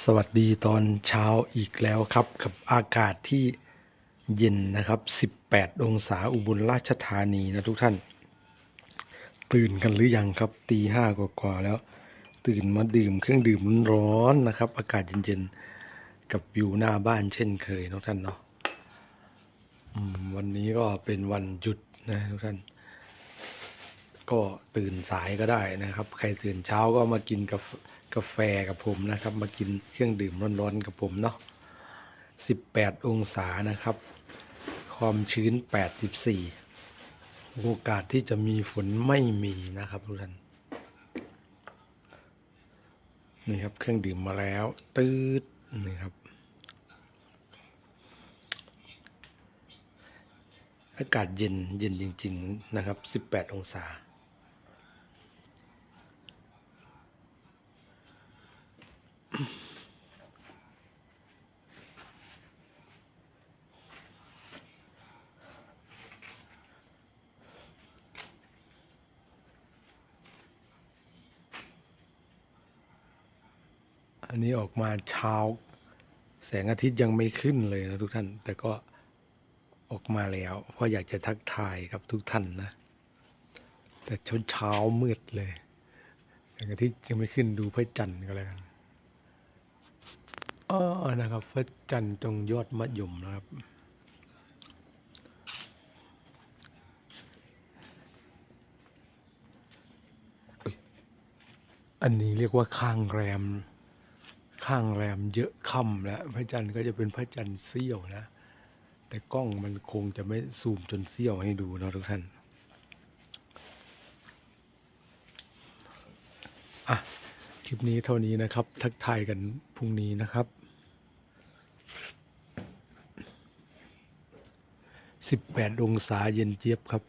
สวัสดีตอนเช้าอีกแล้วครับ กับอากาศที่เย็นนะครับ 18 องศาอุบลราชธานีนะทุกท่าน ตื่นกันหรือยังครับตีห้ากว่าแล้ว ตื่นมาดื่มเครื่องดื่มร้อนนะครับ อากาศเย็นๆ กับวิวหน้าบ้านเช่นเคยทุกท่านเนาะวันนี้ก็เป็นวันหยุดนะทุกท่าน ก็ตื่นสายก็ได้นะครับ ใครตื่นเช้าก็มากินกาแฟกาแฟกับผมนะครับ มากินเครื่องดื่มร้อนๆกับผมเนาะ18 องศานะครับ ความชื้น 84 โอกาสที่จะมีฝนไม่มีนะครับทุกท่านนี่ครับเครื่องดื่มมาแล้วตืดนี่ครับ อากาศเย็นเย็นจริง ๆ นะครับ 18 องศา อันนี้ออกมาเช้า แสงอาทิตย์ยังไม่ขึ้นเลยนะทุกท่าน แต่ก็ออกมาแล้ว เพราะอยากจะทักทายครับทุกท่านนะ แต่เช้าเช้ามืดเลยแสงอาทิตย์ยังไม่ขึ้นดูพระจันทร์ก็แล้วกัน อ๋อนะครับพระจันทร์ตรงยอดมะยมนะครับ อันนี้เรียกว่าข้างแรม ข้างแรมเยอะค่ำแล้วพระจันทร์ก็จะเป็นพระจันทร์เสี้ยวนะ แต่กล้องมันคงจะไม่ซูมจนเสี้ยวให้ดูนะทุกท่านอะคลิปนี้เท่านี้นะครับ ทักทายกันพรุ่งนี้นะครับ 18 องศาเย็นเจี๊ยบครับ